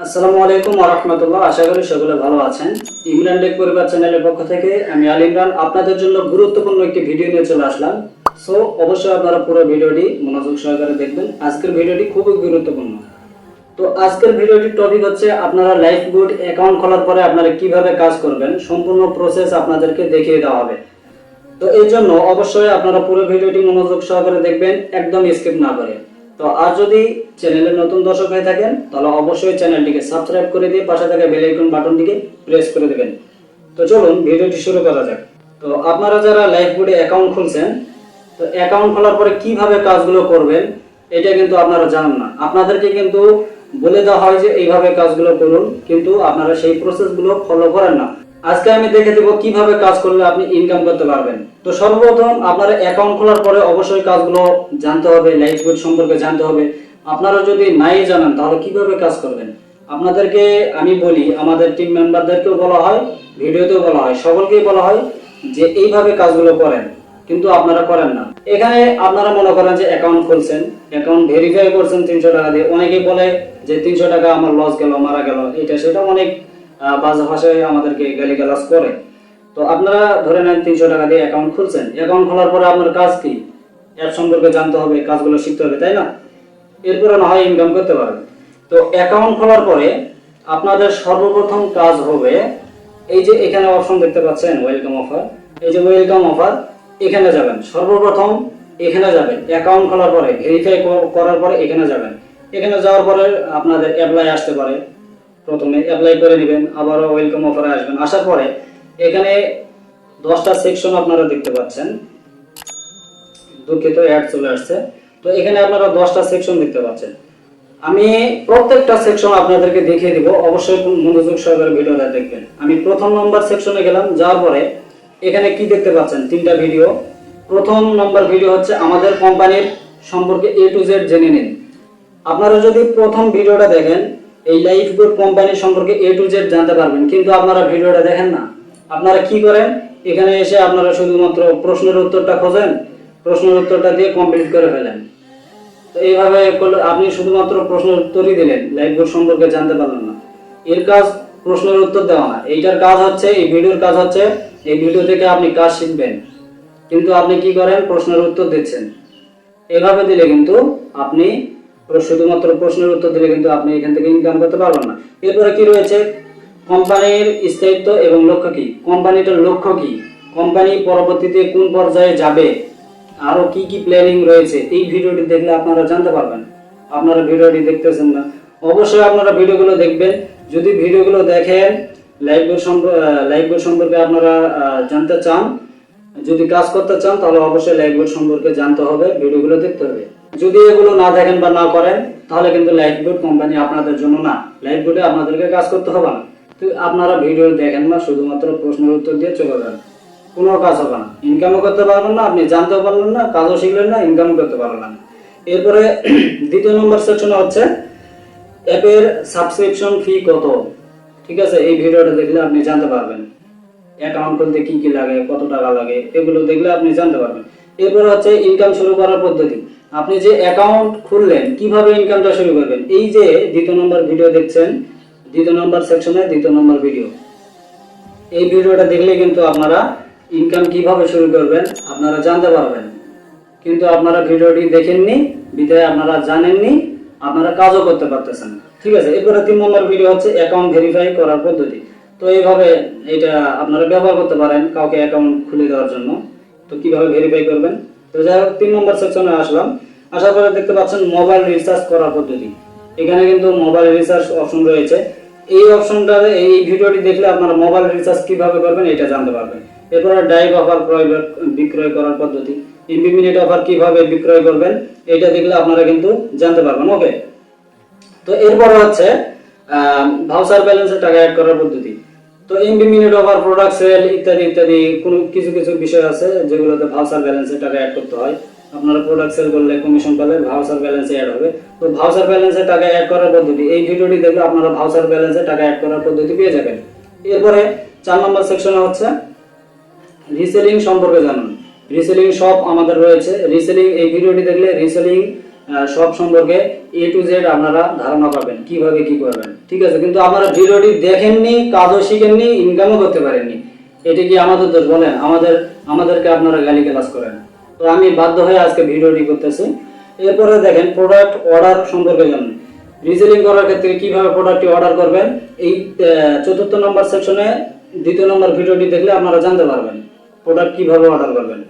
আসসালামু আলাইকুম রহমতুল্লাহ। আশা করি সকলে ভালো আছেন। ইমরান টেক পরিবার চ্যানেলের পক্ষ থেকে আমি আল ইমরান। আপনাদের জন্য গুরুত্বপূর্ণ একটি ভিডিও নিয়ে চলে আসলাম। সো অবশ্যই আপনারা পুরো ভিডিওটি মনোযোগ সহকারে দেখবেন। আজকের ভিডিওটি খুবই গুরুত্বপূর্ণ। তো আজকের ভিডিওটির টপিক হচ্ছে আপনারা লাইফ গুড অ্যাকাউন্ট খোলার পরে আপনারা কীভাবে কাজ করবেন? সম্পূর্ণ প্রসেস আপনাদেরকে দেখিয়ে দেওয়া হবে। তো এই জন্য অবশ্যই আপনারা পুরো ভিডিওটি মনোযোগ সহকারে দেখবেন, একদম স্কিপ না করে। তো আর যদি চ্যানেলে নতুন দর্শক হয়ে থাকেন, তাহলে অবশ্যই চ্যানেলটিকে সাবস্ক্রাইব করে দিয়ে পাশে থাকা বেল আইকন বাটনটিকে প্রেস করে দেবেন। তো চলুন, ভিডিওটি শুরু করা যাক। তো আপনারা যারা লাইফ বোর্ডে অ্যাকাউন্ট খুলছেন, তো অ্যাকাউন্ট খোলার পরে কীভাবে কাজগুলো করবেন, এটা কিন্তু আপনারা জানেন না। আপনাদেরকে কিন্তু বলে দেওয়া হয় যে এইভাবে কাজগুলো করুন, কিন্তু আপনারা সেই প্রসেসগুলো ফলো করেন না। আজকে আমি দেখে দেবো কীভাবে কাজ করলে আপনি ইনকাম করতে পারবেন। তো সর্বপ্রথম আপনার অ্যাকাউন্ট খোলার পরে অবশ্যই কাজগুলো জানতে হবে লাইফ বোর্ড সম্পর্কে জানতে হবে। আপনারা যদি নাই জানেন, তাহলে কীভাবে কাজ করবেন? আপনাদেরকে আমি বলি, আমাদের টিম মেম্বারদেরকেও বলা হয়, ভিডিওতেও বলা হয়, সকলকেই বলা হয় যে এইভাবে কাজগুলো করেন, কিন্তু আপনারা করেন না। এখানে আপনারা মনে করেন যে অ্যাকাউন্ট খুলছেন অ্যাকাউন্ট ভেরিফাই করছেন তিনশো টাকা দিয়ে। অনেকেই বলে যে তিনশো টাকা আমার লস গেল, মারা গেল, এটা সেটা অনেক বাজে ভাষায় আমাদেরকে গালিগালাজ করে। তো আপনারা ধরে নেন তিনশো টাকা দিয়ে অ্যাকাউন্ট খুলছেন। অ্যাকাউন্ট খোলার পরে আপনার কাজ কি? অ্যাপ সম্পর্কে জানতে হবে, কাজগুলো শিখতে হবে, তাই না? এরপরে না হয় ইনকাম করতে পারবে তো অ্যাকাউন্ট খোলার পরে আপনাদের সর্বপ্রথম কাজ হবে, এই যে এখানে অপশন দেখতে পাচ্ছেন ওয়েলকাম অফার এই যে ওয়েলকাম অফার এখানে যাবেন। সর্বপ্রথম এখানে যাবেন। অ্যাকাউন্ট খোলার পরে ভেরিফাই করার পরে এখানে যাবেন। এখানে যাওয়ার পরে আপনাদের অ্যাপ্লাই আসতে পারে। প্রথমে অ্যাপ্লাই করে নেবেন আবারও ওয়েলকাম অফারে আসবেন। আসার পরে এখানে দশটা সেকশন আপনারা দেখতে পাচ্ছেন। দুঃখিত অ্যাড চলে আসছে। তো এখানে আপনারা দশটা সেকশন দেখতে পাচ্ছেন। আমি প্রত্যেকটা সেকশন আপনাদেরকে দেখিয়ে দিব, অবশ্যই মনোযোগ সহকারে ভিডিওটা দেখবেন। আমি প্রথম নম্বর সেকশনে গেলাম, যাওয়ার পরে এখানে কি দেখতে পাচ্ছেন? তিনটা ভিডিও প্রথম নম্বর ভিডিও হচ্ছে আমাদের কোম্পানির সম্পর্কে এ টু জেড জেনে নিন। আপনারা যদি প্রথম ভিডিওটা দেখেন এই লাইফ গুড কোম্পানির সম্পর্কে এ টু জেড জানতে পারবেন। কিন্তু আপনারা ভিডিওটা দেখেন না। আপনারা কি করেন? এখানে এসে আপনারা শুধুমাত্র প্রশ্নের উত্তরটা খোঁজেন, প্রশ্নের উত্তরটা দিয়ে কমপ্লিট করে ফেলেন। তো এইভাবে আপনি শুধুমাত্র প্রশ্নের উত্তরই দিলেন লাইফ বোর্ড সম্পর্কে জানতে পারলেন না। এর কাজ প্রশ্নের উত্তর দেওয়া না। এইটার কাজ হচ্ছে, এই ভিডিওর কাজ হচ্ছে, এই ভিডিও থেকে আপনি কাজ শিখবেন। কিন্তু আপনি কি করেন? প্রশ্নের উত্তর দিচ্ছেন। এভাবে দিলে কিন্তু আপনি শুধুমাত্র প্রশ্নের উত্তর দিলে কিন্তু আপনি এখান থেকে ইনকাম করতে পারবেন না। এরপরে কি রয়েছে? কোম্পানির স্থায়িত্ব এবং লক্ষ্য কি? কোম্পানিটার লক্ষ্য কি? কোম্পানি পরবর্তীতে কোন পর্যায়ে যাবে? আরও কি কি প্ল্যানিং রয়েছে? এই ভিডিওটি দেখলে আপনারা জানতে পারবেন। আপনারা ভিডিওটি দেখতেছেন না। অবশ্যই আপনারা ভিডিওগুলো দেখবেন। যদি ভিডিওগুলো দেখেন লাইভ লাইভ সম্পর্কে আপনারা জানতে চান, যদি কাজ করতে চান, তাহলে অবশ্যই বোর্ড সম্পর্কে জানতে হবে, ভিডিওগুলো দেখতে হবে। যদি এগুলো না দেখেন বা না করেন, তাহলে কিন্তু লাইফ বোর্ড কোম্পানি আপনাদের জন্য না। লাইফ বোর্ডে আপনাদেরকে কাজ করতে হবে না। তো আপনারা ভিডিও দেখেন না, শুধুমাত্র প্রশ্নের উত্তর দিয়ে চলে যান। কোনো কাজ হবে না। ইনকামও করতে পারবেন না, আপনি জানতেও পারলেন না, কাজও শিখলেন না ইনকামও করতে পারলেন না। এরপরে দ্বিতীয় নম্বর সেকশনে হচ্ছে অ্যাপের সাবস্ক্রিপশন ফি কত? ঠিক আছে, এই ভিডিওটা দেখলে আপনি জানতে পারবেন। অ্যাকাউন্ট খুলতে কি কি লাগে, কত টাকা লাগে, এগুলো দেখলে আপনি জানতে পারবেন। এরপরে হচ্ছে ইনকাম শুরু করার পদ্ধতি। আপনি যে অ্যাকাউন্ট খুললেন, কীভাবে ইনকামটা শুরু করবেন? এই যে দ্বিতীয় নম্বর ভিডিও দেখছেন, দ্বিতীয় নম্বর সেকশনে দ্বিতীয় নম্বর ভিডিও এই ভিডিওটা দেখলে কিন্তু আপনারা ইনকাম কীভাবে শুরু করবেন, আপনারা জানতে পারবেন। কিন্তু আপনারা ভিডিওটি দেখেননি বিধায় আপনারা জানেননি, আপনারা কাজও করতে পারতেছেন ঠিক আছে, এরপরে তিন নম্বর ভিডিও হচ্ছে অ্যাকাউন্ট ভেরিফাই করার পদ্ধতি। তো এইভাবে এটা আপনারা ব্যবহার করতে পারেন কাউকে অ্যাকাউন্ট খুলে দেওয়ার জন্য। তো কীভাবে ভেরিফাই করবেন? তো যাই হোক, তিন নম্বর সেকশনে আসলাম। আসার পরে দেখতে পাচ্ছেন মোবাইল রিচার্জ করার পদ্ধতি। এখানে কিন্তু মোবাইল রিচার্জ অপশন রয়েছে। এই অপশনটা এই ভিডিওটি দেখলে আপনারা মোবাইল রিচার্জ কীভাবে করবেন এটা জানতে পারবেন। এরপরে ডাইভ অফার ক্রয় বিক্রয় করার পদ্ধতি। এমবি অফার কীভাবে বিক্রয় করবেন, এটা দেখলে আপনারা কিন্তু জানতে পারবেন। ওকে তো এরপরে হচ্ছে ভাউচার ব্যালেন্সের টাকা অ্যাড করার পদ্ধতি। তো এমবি অফার প্রোডাক্ট সেল ইত্যাদি ইত্যাদি, কোনো কিছু কিছু বিষয় আছে যেগুলোতে ভাউচার ব্যালেন্সের টাকা অ্যাড করতে হয়। আপনারা প্রোডাক্ট সেল করলে কমিশন পেলে ভাউচার ব্যালেন্সে অ্যাড হবে। তো ভাউচার ব্যালেন্সের টাকা অ্যাড করার পদ্ধতি, এই ভিডিওটি দেখলে আপনারা ভাউচার ব্যালেন্সের টাকা অ্যাড করার পদ্ধতি পেয়ে যাবেন। এরপরে চার নম্বর সেকশনে হচ্ছে রিসেলিং সম্পর্কে জানুন। রিসেলিং শপ আমাদের রয়েছে। রিসেলিং এই ভিডিওটি দেখলে রিসেলিং সব সম্পর্কে এ টু জেড আপনারা ধারণা পাবেন, কীভাবে কি করবেন। ঠিক আছে? কিন্তু আপনারা ভিডিওটি দেখেননি, কাজও শিখেননি ইনকামও করতে পারেননি। এটা কি আমাদের দোষ? বলেন, আমাদের, আমাদেরকে আপনারা গালি ক্লাস করেন। তো আমি বাধ্য হয়ে আজকে ভিডিওটি করতেছি। এরপরে দেখেন প্রোডাক্ট অর্ডার সম্পর্কে জানুন। রিসেলিং করার ক্ষেত্রে কীভাবে প্রোডাক্টটি অর্ডার করবেন, এই চতুর্থ নম্বর সেকশনে দ্বিতীয় নম্বর ভিডিওটি দেখলে আপনারা জানতে পারবেন প্রোডাক্ট কীভাবে অর্ডার করবেন।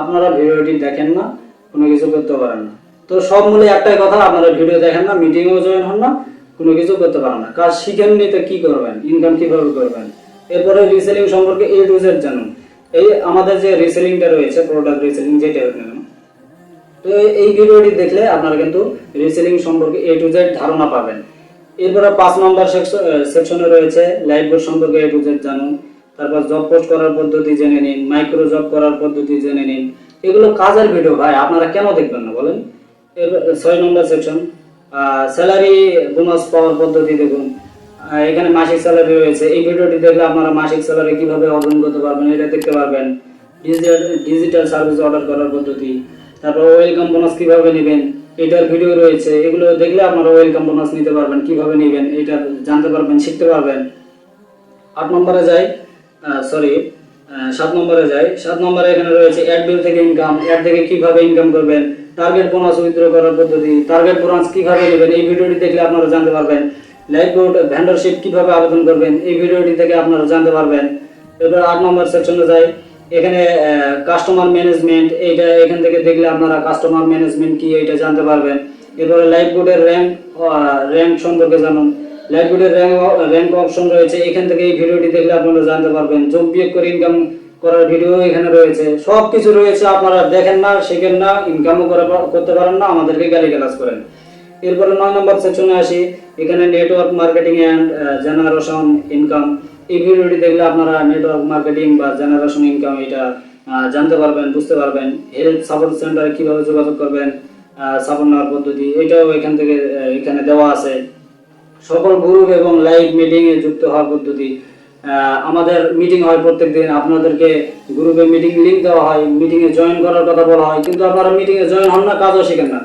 আপনারা ভিডিওটি দেখেন না, কোনো কিছু করতে পারেন না। তো সব মূলে একটাই কথা, আপনারা ভিডিও দেখেন না মিটিংও জয়েন হন না, কোনো কিছু করতে পারেন না। কাজ শিখেননি তো কী করবেন ইনকাম কীভাবে করবেন? এরপরে রিসেলিং সম্পর্কে এ টু জেড জানুন। এই আমাদের যে রিসেলিংটা রয়েছে প্রোডাক্ট রিসেলিং যেটা হোক না তো এই- ভিডিওটি দেখলে আপনারা কিন্তু রিসেলিং সম্পর্কে এ টু জেড ধারণা পাবেন। এরপরে পাঁচ নম্বর সেকশনে রয়েছে লাইভ বোর্ড সম্পর্কে এ টু জেড জানুন, তারপর জব পোস্ট করার পদ্ধতি জেনে নিন মাইক্রো জব করার পদ্ধতি জেনে নিন। এগুলো কাজের ভিডিও ভাই, আপনারা কেন দেখবেন না, বলেন? এরপর ছয় নম্বর সেকশন স্যালারি বোনাস পাওয়ার পদ্ধতি দেখুন। এখানে মাসিক স্যালারি রয়েছে। এই ভিডিওটি দেখলে আপনারা মাসিক স্যালারি কীভাবে অর্জন করতে পারবেন, এটা দেখতে পারবেন। ডিজিটাল ডিজিটাল সার্ভিস অর্ডার করার পদ্ধতি। তারপর ওয়েলকাম বোনাস কীভাবে নেবেন, এটার ভিডিও রয়েছে। এগুলো দেখলে আপনারা ওয়েলকাম বোনাস নিতে পারবেন, কীভাবে নেবেন, এটা জানতে পারবেন, শিখতে পারবেন। আট নম্বরে যাই সরি সাত নম্বরে যাই। সাত নম্বরে এখানে রয়েছে অ্যাড বিল থেকে ইনকাম অ্যাড থেকে কীভাবে ইনকাম করবেন টার্গেট বোনাস উইথড্র করার পদ্ধতি টার্গেট বোনাস কীভাবে নেবেন, এই ভিডিওটি দেখলে আপনারা জানতে পারবেন। লাইভ ভেন্ডরশিপ কীভাবে আবেদন করবেন, এই ভিডিওটি থেকে আপনারা জানতে পারবেন। এবার আট নম্বর সেকশনে যাই। এখানে কাস্টমার ম্যানেজমেন্ট এইটা এখান থেকে দেখলে আপনারা কাস্টমার ম্যানেজমেন্ট কি এটা জানতে পারবেন। এরপরে লাইভ বোর্ডের র্যাঙ্ক র্যাঙ্ক সম্পর্কে জানুন। লাইভ বোর্ডের র্যাঙ্ক র্যাঙ্ক অপশন রয়েছে। এখান থেকে এই ভিডিওটি দেখলে আপনারা জানতে পারবেন। যোগ বিয়োগ করে ইনকাম করার ভিডিও এখানে রয়েছে। সব কিছু রয়েছে, আপনারা দেখেন না, শেখেন না ইনকামও করতে পারেন না, আমাদেরকে গালি গালাজ করেন। এরপরে নয় নম্বর সেকশনে আসি। এখানে network marketing and generation income এই ভিডিওটি দেখলে আপনারা নেটওয়ার্ক মার্কেটিং বা জেনারেশন ইনকাম এটা জানতে পারবেন, বুঝতে পারবেন। হেলথ সাপোর্ট সেন্টারে কীভাবে যোগাযোগ করবেন সাপোর্ট নেওয়ার পদ্ধতি, এটাও এখান থেকে এখানে দেওয়া আছে। সকল গ্রুপ এবং লাইভ মিটিংয়ে যুক্ত হওয়ার পদ্ধতি। আমাদের মিটিং হয় প্রত্যেকদিন। আপনাদেরকে গ্রুপে মিটিং লিংক দেওয়া হয়। মিটিংয়ে জয়েন করার কথা বলা হয়। কিন্তু আপনারা মিটিংয়ে জয়েন হন না, কাজও শিখেন না।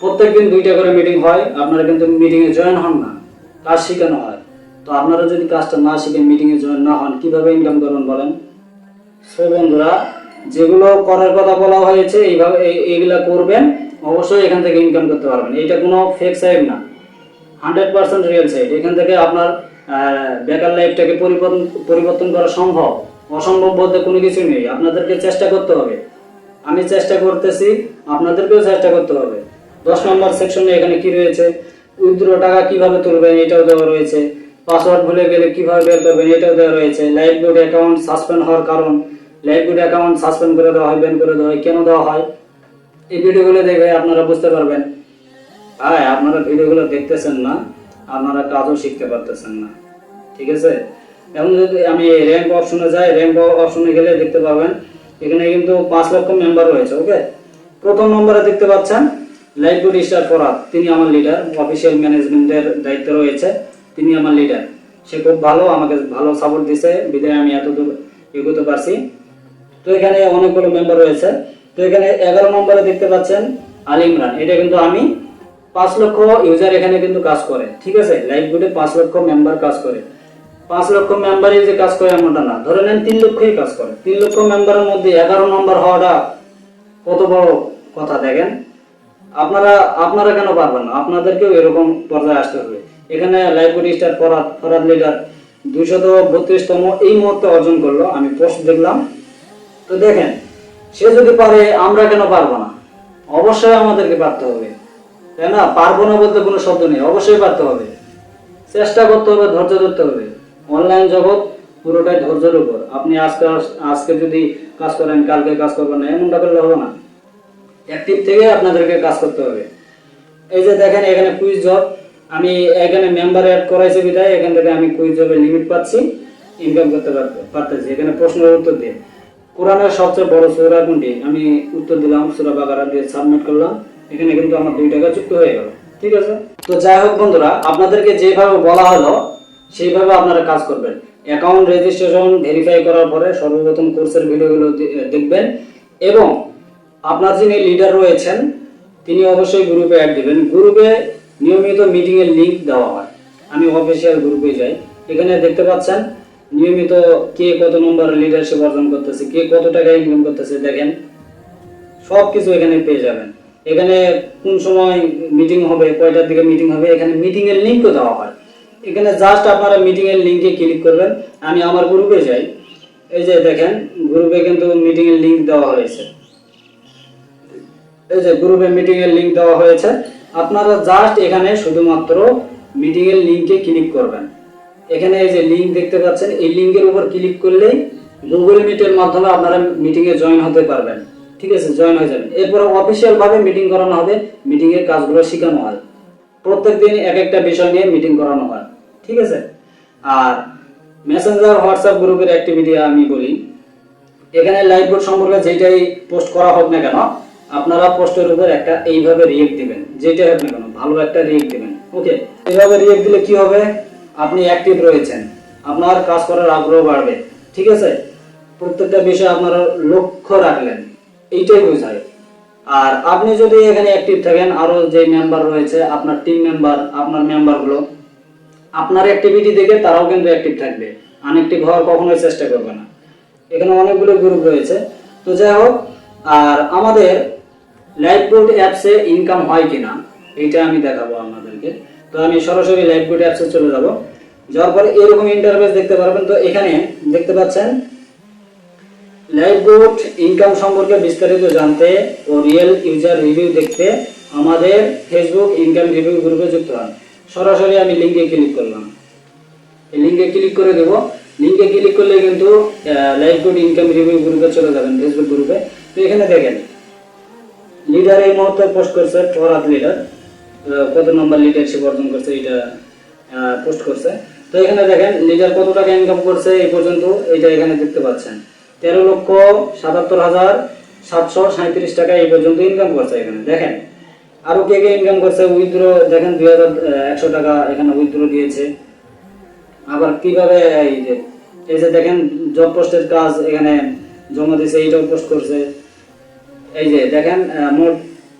প্রত্যেকদিন দুইটা করে মিটিং হয়, আপনারা কিন্তু মিটিং এ জয়েন হন না। কাজ শেখানো হয়। তো আপনারা যদি কাজটা না শিখেন মিটিং এ জয়েন না হন, কীভাবে ইনকাম করবেন বলেন? সো বন্ধুরা, যেগুলো করার কথা বলা হয়েছে, এইভাবে এই- এইগুলা করবেন, অবশ্যই এখান থেকে ইনকাম করতে পারবেন। এটা কোনো ফেক সাইট না। হান্ড্রেড পার্সেন্ট রিয়েল সাইড এখান থেকে আপনার বেকার লাইফটাকে পরিবর্তন পরিবর্তন করা সম্ভব। অসম্ভব বলতে কোনো কিছু নেই। আপনাদেরকে চেষ্টা করতে হবে। আমি চেষ্টা করতেছি, আপনাদেরকেও চেষ্টা করতে হবে। দশ নম্বর সেকশনে এখানে কি রয়েছে? উইথড্র টাকা কীভাবে তুলবেন, এটাও দেওয়া রয়েছে। পাসওয়ার্ড ভুলে গেলে কীভাবে বের করবেন, এটাও দেওয়া রয়েছে। লাইফ গুড অ্যাকাউন্ট সাসপেন্ড হওয়ার কারণ। লাইফ গুড অ্যাকাউন্ট সাসপেন্ড করে দেওয়া হয় ব্যান করে দেওয়া হয়। কেন দেওয়া হয়? এই ভিডিওগুলো দেখে আপনারা বুঝতে পারবেন। হ্যাঁ আপনারা ভিডিওগুলো দেখতেছেন না। আপনারা কাজও শিখতে পারতেছেন না। ঠিক আছে? এখন যদি আমি র্যাঙ্ক অপশনে যাই র্যাঙ্ক অপশনে গেলে দেখতে পাবেন, এখানে কিন্তু পাঁচ লক্ষ মেম্বার রয়েছে ওকে প্রথম নম্বরে দেখতে পাচ্ছেন লাইফগুড স্টার ফরাদ, তিনি আমার লিডার অফিসিয়াল ম্যানেজমেন্টের দায়িত্ব রয়েছে, তিনি আমার লিডার সে খুব ভালো, আমাকে ভালো সাপোর্ট দিছে, বিদায় আমি এত দূর এগোতে পারছি। তো এখানে অনেকগুলো মেম্বার রয়েছে। তো এখানে এগারো নম্বরে দেখতে পাচ্ছেন আল ইমরান। এটা কিন্তু আমি পাঁচ লক্ষ ইউজার এখানে কিন্তু কাজ করে, ঠিক আছে? লাইভ গুডে পাঁচ লক্ষ মেম্বার কাজ করে। পাঁচ লক্ষ মেম্বারই যে কাজ করে এমনটা না। ধরে নেন তিন লক্ষই কাজ করে। তিন লক্ষ মেম্বারের মধ্যে এগারো নম্বর হওয়াটা কত বড় কথা, দেখেন। আপনারা আপনারা কেন পারবেন না? আপনাদেরকেও এরকম পর্যায়ে আসতে হবে। এখানে library star Farhad Farhad leader দুইশত বত্রিশতম এই মুহূর্তে অর্জন করল। আমি পোস্ট দেখলাম। তো দেখেন, সে যদি পারে, আমরা কেন পারব না? অবশ্যই আমাদেরকে পারতে হবে। তাই না? পারব না বলতে কোনো শব্দ নেই। অবশ্যই পারতে হবে। চেষ্টা করতে হবে, ধৈর্য ধরতে হবে। অনলাইন জগৎ পুরোটাই ধৈর্যের উপর। আপনি আজকে আজকে যদি কাজ করেন, কালকে কাজ করবেন না, এমনটা করলে হবে না। অ্যাক্টিভ থেকে আপনাদেরকে কাজ করতে হবে। এই যে দেখেন, এখানে কুইজ জব আমি এখানে মেম্বার অ্যাড করাইছি বিধায়, এখান থেকে আমি কুইজ জবের লিমিট পাচ্ছি ইনকাম করতে পারতে- পারতেছি। এখানে প্রশ্নের উত্তর দিয়ে। কোরআনের সবচেয়ে বড় সূরা কোনটি? আমি উত্তর দিলাম, সূরা বাকারা দিয়ে সাবমিট করলাম। এখানে কিন্তু আমার দুই টাকা যুক্ত হয়ে গেল। ঠিক আছে? তো যাই হোক বন্ধুরা, আপনাদেরকে যেভাবে বলা হলো, সেইভাবে আপনারা কাজ করবেন। অ্যাকাউন্ট রেজিস্ট্রেশন ভেরিফাই করার পরে সর্বপ্রথম কোর্সের ভিডিওগুলো দেখবেন এবং আপনার যিনি লিডার রয়েছেন, তিনি অবশ্যই গ্রুপে অ্যাড দিবেন। গ্রুপে নিয়মিত মিটিং এর লিংক দেওয়া হয়। আমি অফিসিয়াল গ্রুপে যাই। এখানে দেখতে পাচ্ছেন, নিয়মিত কে কত নম্বর লিডারশিপ অর্জন করতেছে, কে কত টাকা ইনকাম করতেছে, দেখেন। সব কিছু এখানে পেয়ে যাবেন। এখানে কোন সময় মিটিং হবে, কয়টার দিকে মিটিং হবে, এখানে মিটিং এর লিঙ্কও দেওয়া হয়। এখানে জাস্ট আপনারা মিটিং এর লিঙ্কে ক্লিক করবেন। আমি আমার গ্রুপে যাই। এই যে দেখেন গ্রুপে কিন্তু মিটিং এর লিঙ্ক দেওয়া হয়েছে। এই যে গ্রুপে মিটিং এর লিংক দেওয়া হয়েছে, আপনারা জাস্ট এখানে শুধুমাত্র মিটিং এর লিংকে ক্লিক করবেন। এখানে এই যে লিংক দেখতে পাচ্ছেন, এই লিংকের উপর ক্লিক করলেই গুগল মিটের মাধ্যমে আপনারা মিটিং এ জয়েন হতে পারবেন। ঠিক আছে জয়েন হয়ে যাবেন। এরপর অফিসিয়াল ভাবে মিটিং করানো হবে মিটিং এর কাজগুলো শেখানো হয়। প্রত্যেকদিন এক একটা বিষয় নিয়ে মিটিং করানো হয়। ঠিক আছে? আর মেসেঞ্জার হোয়াটসঅ্যাপ গ্রুপের অ্যাক্টিভিটি আমি বলি। এখানে লাইভ বোর্ড সম্পর্কে যেটাই পোস্ট করা হোক না কেন আপনারা পোস্টের উপর একটা এইভাবে রিয়েক্ট দিবেন, যেটাই হোক না কেন, ভালো একটা রিয়েক্ট দিবেন ওকে এইভাবে রিয়েক্ট দিলে কি হবে? আপনি অ্যাক্টিভ রয়েছেন, আপনার কাজ করার আগ্রহ বাড়বে, ঠিক আছে? প্রত্যেকটা বিষয়ে আপনারা লক্ষ্য রাখলেন, এইটাই বোঝায়। আর আপনি যদি এখানে অ্যাক্টিভ থাকেন, আরও যে মেম্বার রয়েছে, আপনার টিম মেম্বার আপনার মেম্বারগুলো আপনার অ্যাক্টিভিটি দেখে তারাও কিন্তু অ্যাক্টিভ থাকবে আনঅ্যাক্টিভ হওয়ার কখনোই চেষ্টা করবে না। এখানে অনেকগুলো গ্রুপ রয়েছে। তো যাই হোক, আর আমাদের লাইভ বোর্ড অ্যাপসে ইনকাম হয় কিনা এটা আমি দেখাবো আপনাদেরকে। তো আমি সরাসরি লাইভ বোর্ড অ্যাপসে চলে যাব। যাওয়ার পরে এরকম ইন্টারফেস দেখতে পারবেন। তো এখানে দেখতে পাচ্ছেন লাইভ বোর্ড ইনকাম সম্পর্কে বিস্তারিত জানতে ও রিয়েল ইউজার রিভিউ দেখতে আমাদের ফেসবুক ইনকাম রিভিউ গ্রুপে যুক্ত হন। সরাসরি আমি লিঙ্কে ক্লিক করলাম। লিঙ্কে ক্লিক করে দেবো। লিঙ্কে ক্লিক করলে কিন্তু লাইভ বোর্ড ইনকাম রিভিউ গ্রুপে চলে যাবেন ফেসবুক গ্রুপে তো এখানে দেখেন লিডার এই মুহূর্তে পোস্ট করছে ফরাত লিডার কত নম্বর লিডারশিপ অর্জন করছে এটা পোস্ট করছে। তো এখানে দেখেন লিডার কত টাকা ইনকাম করছে এই পর্যন্ত এটা এখানে দেখতে পাচ্ছেন। তেরো লক্ষ সাতাত্তর হাজার সাতশো সাঁত্রিশ টাকা এই পর্যন্ত ইনকাম করছে এখানে। দেখেন, আরও কে কে ইনকাম করছে? উইথড্র দেখেন দুই হাজার একশো টাকা এখানে উইথড্র দিয়েছে। আবার কীভাবে এই যে এই যে দেখেন জব পোস্টের কাজ এখানে জমা দিয়েছে, এইটাও পোস্ট করছে। এই যে দেখেন মোট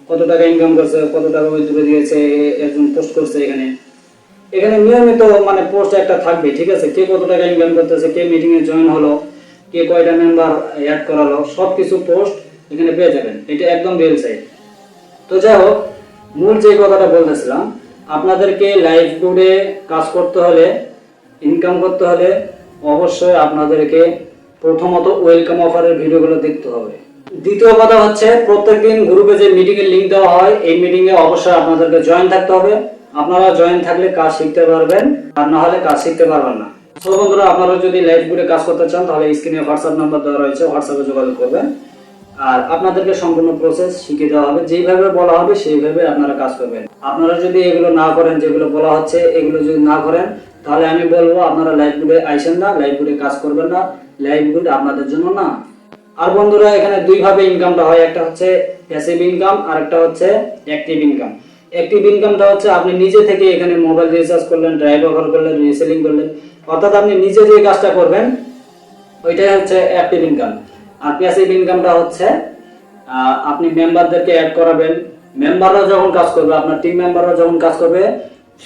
কত টাকা ইনকাম করছে, কত টাকা ওই উইথড্র দিয়েছে, একজন পোস্ট করছে এখানে। এখানে নিয়মিত মানে পোস্ট একটা থাকবে, ঠিক আছে? কে কত টাকা ইনকাম করতেছে, কে মিটিং এ জয়েন হলো, কে কয়টা মেম্বার অ্যাড করালো সব কিছু পোস্ট এখানে পেয়ে যাবেন। এটা একদম রিয়েল সাইট তো যাই হোক, মূল যে কথাটা বলতেছিলাম, আপনাদেরকে লাইভ বোর্ডে কাজ করতে হলে ইনকাম করতে হলে অবশ্যই আপনাদেরকে প্রথমত ওয়েলকাম অফারের ভিডিওগুলো দেখতে হবে। দ্বিতীয় কথা হচ্ছে, প্রত্যেকদিন গ্রুপে যে মিটিং এর লিংক দেওয়া হয়, এই মিটিং এ অবশ্যই আপনাদেরকে জয়েন থাকতে হবে। আপনারা জয়েন থাকলে কাজ শিখতে পারবেন, আর না হলে কাজ শিখতে পারবেন না। তো বন্ধুরা, আপনারা যদি লাইভ বোর্ডে কাজ করতে চান, তাহলে স্ক্রিনে হোয়াটসঅ্যাপ নাম্বার দেওয়া রয়েছে হোয়াটসঅ্যাপে যোগাযোগ করবেন। আর আপনাদেরকে সম্পূর্ণ প্রসেস শিখিয়ে দেওয়া হবে। যেইভাবে বলা হবে, সেইভাবে আপনারা কাজ করবেন। আপনারা যদি এগুলো না করেন, যেগুলো বলা হচ্ছে, এগুলো যদি না করেন, তাহলে আমি বলব, আপনারা লাইভ বুডে আইসেন না লাইভ বুডে কাজ করবেন না। লাইভ বুড আপনাদের জন্য না। আর বন্ধুরা, এখানে দুই ভাবে ইনকামটা হয়। একটা হচ্ছে প্যাসিভ ইনকাম আর একটা হচ্ছে অ্যাক্টিভ ইনকাম অ্যাক্টিভ ইনকামটা হচ্ছে আপনি নিজে থেকে এখানে মোবাইল রিচার্জ করলেন ড্রাইভ অফার করলেন রিসেলিং করলেন। অর্থাৎ আপনি নিজে যে কাজটা করবেন, ওইটাই হচ্ছে অ্যাক্টিভ ইনকাম আর প্যাসিভ ইনকামটা হচ্ছে আপনি মেম্বারদেরকে অ্যাড করাবেন। মেম্বাররা যখন কাজ করবে, আপনার টিম মেম্বাররা যখন কাজ করবে,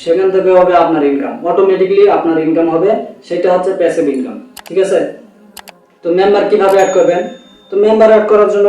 সেখান থেকে হবে আপনার ইনকাম অটোমেটিকলি আপনার ইনকাম হবে, সেটা হচ্ছে প্যাসিভ ইনকাম ঠিক আছে? তো মেম্বার কীভাবে অ্যাড করবেন? তো মেম্বার অ্যাড করার জন্য